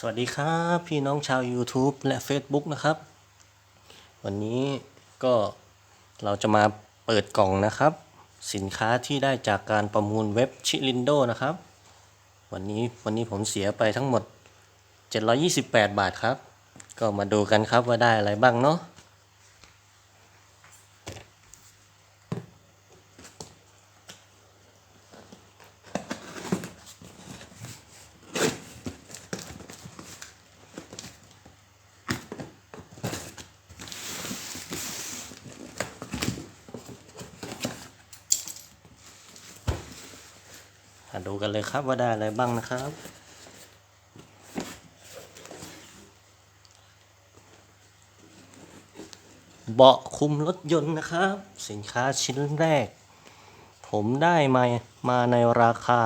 สวัสดีครับพี่น้องชาว YouTube และ Facebook นะครับ วันนี้ก็เราจะมาเปิดกล่องนะครับ สินค้าที่ได้จากการประมูลเว็บชิลินโดนะครับ วันนี้วันนี้ผมเสียไปทั้งหมด 728 บาทครับ ก็มาดูกันครับว่าได้อะไรบ้างเนาะ มาดูกันเลยครับว่าได้อะไรบ้างนะครับ เบาะคุมรถยนต์นะครับ สินค้าชิ้นแรก ผมได้มามาในราคา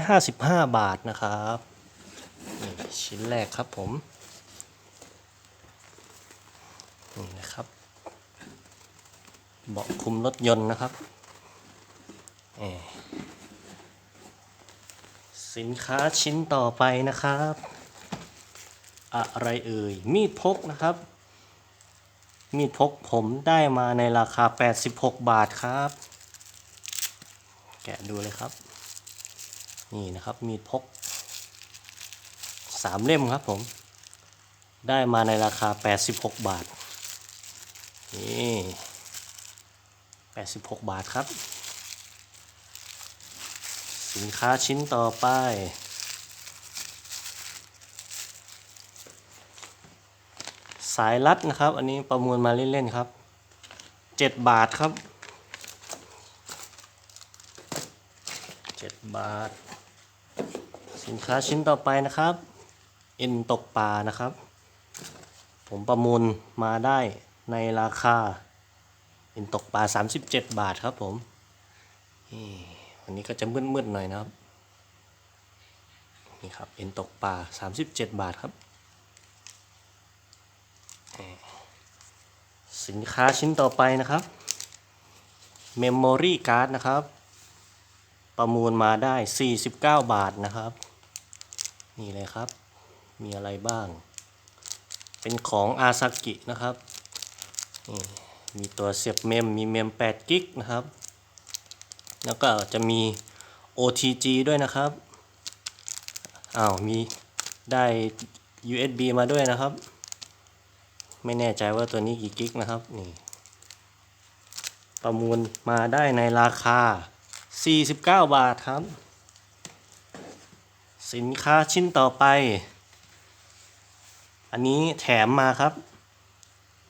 255 บาทนะครับชิ้นแรกครับผมนี่นะครับเบาะคุมรถยนต์นะครับเอ สินค้าชิ้นต่อไปนะครับ อะไรเอ่ย มีดพกนะครับ มีดพกผมได้มาในราคา 86 บาทครับ แกะดูเลยครับ นี่นะครับมีดพกสามเล่มครับผม ได้มาในราคา 86 บาท นี่ 86 บาทครับ สินค้าชิ้นต่อไป สายรัดนะครับ อันนี้ประมูลมาเล่น ๆ ครับ 7 บาทครับ 7 บาท สินค้าชิ้นต่อไปนะครับ เอ็นตกปลานะครับ ผมประมูลมาได้ในราคา เอ็นตกปลา 37 บาทครับผมนี่ วันนี้ก็จะมืดๆหน่อยนะครับ นี่ครับเอ็นตกปลา37 บาทครับ สินค้าชิ้นต่อไปนะครับ Memory Card นะครับ ประมูลมาได้ 49 บาทนะครับ นี่เลยครับ มีอะไรบ้าง เป็นของอาซากินะครับ มีตัวเสียบเมม มีเมม8กิกนะครับ แล้วก็จะมี OTG ด้วยนะครับอ้าวมีได้ USB มาด้วยนะครับ ไม่แน่ใจว่าตัวนี้กี่กิกนะครับนี่ประมูลมาได้ในราคา 49 บาทครับ สินค้าชิ้นต่อไป อันนี้แถมมาครับ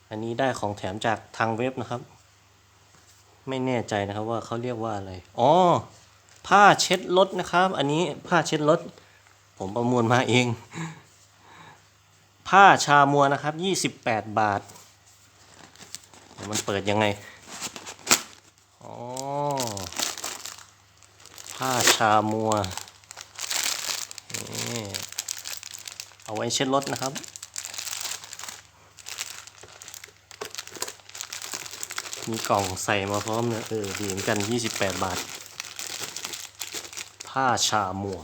อันนี้ได้ของแถมจากทางเว็บนะครับ ไม่แน่ใจนะครับว่าเขาเรียกว่าอะไร อ๋อ ผ้าเช็ดรถนะครับ อันนี้ผ้าเช็ดรถ ผมประมวลมาเอง ผ้าชามัวนะครับ 28 บาท มันเปิดยังไง อ๋อ ผ้าชามัว เอาไว้เช็ดรถนะครับ มีกล่องใส่มาพร้อมเนี่ยเออดีเหมือนกัน 28 บาท ผ้าชามัว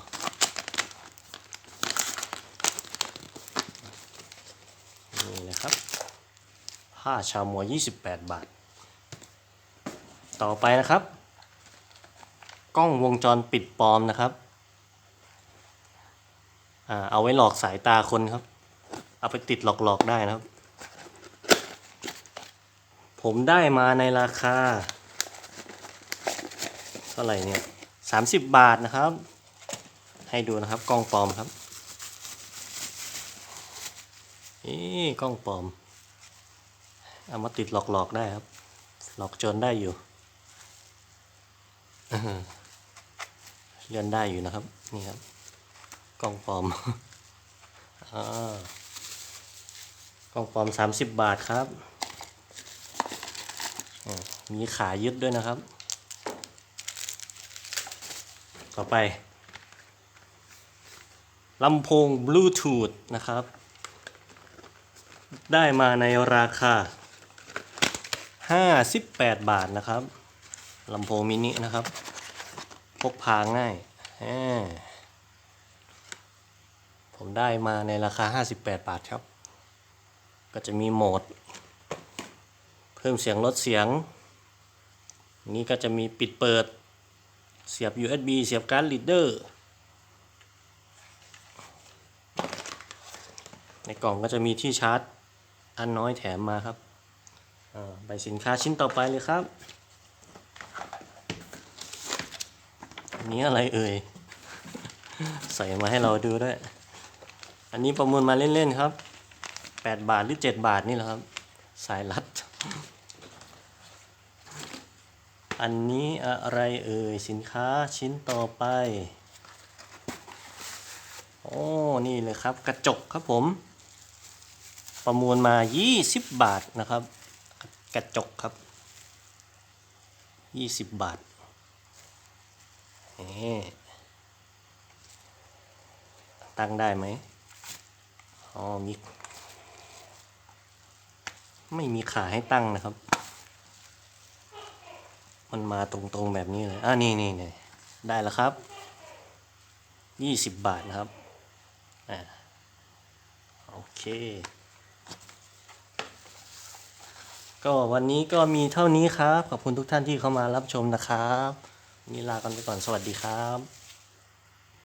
นี่นะครับ ผ้าชามัว 28 บาท ต่อไปนะครับ กล้องวงจรปิดปลอมนะครับอ่าเอาไว้หลอกสายตาคนครับ เอาไปติดหลอกๆได้นะครับ ผมได้มาในราคา เท่าไหร่เนี่ยสามสิบบาทนะครับ ให้ดูนะครับกล้องปลอมครับนี่กล้องปลอม เอามาติดหลอกๆได้ครับ หลอกจรได้อยู่เลื่อนได้อยู่นะครับ นี่ครับ กล้องปลอมอกล้องปลอมสามสิบบาทครับ มีขายึดด้วยนะครับ ต่อไปลำโพงบลูทูธนะครับ ได้มาในราคา 58 บาทนะครับลำโพงมินินะครับ พกพาง่าย ผมได้มาในราคา 58 บาทครับ ก็จะมีโหมด พิ่มเสียงลดเสียง นี้ก็จะมีปิดเปิด เสียบ USB เสียบการ์ดลีดเดอร์ในกล่องก็จะมีที่ชาร์จ อันน้อยแถมมาครับอ่าไปสินค้าชิ้นต่อไปเลยครับอันนี้อะไรเอ่ย ใส่มาให้เราดูด้วย อันนี้ประมูลมาเล่น ๆ ครับ 8 บาทหรือ 7 บาทนี่แหละครับ สายรัด อันนี้อะไรเอ่ยสินค้าชิ้นต่อไป โอ้ นี่เลยครับกระจกครับผม ประมูลมา 20 บาทนะครับ กระจกครับ 20 บาทตั้งได้ไหมอ๋อมีไม่มีขาให้ตั้งนะครับ มันมาตรงๆแบบนี้เลย อ่านี่นี่นี่ได้แล้วครับ20บาทนะครับ อ่า โอเค ก็วันนี้ก็มีเท่านี้ครับ ขอบคุณทุกท่านที่เข้ามารับชมนะครับ นี่ลากันไปก่อน สวัสดีครับ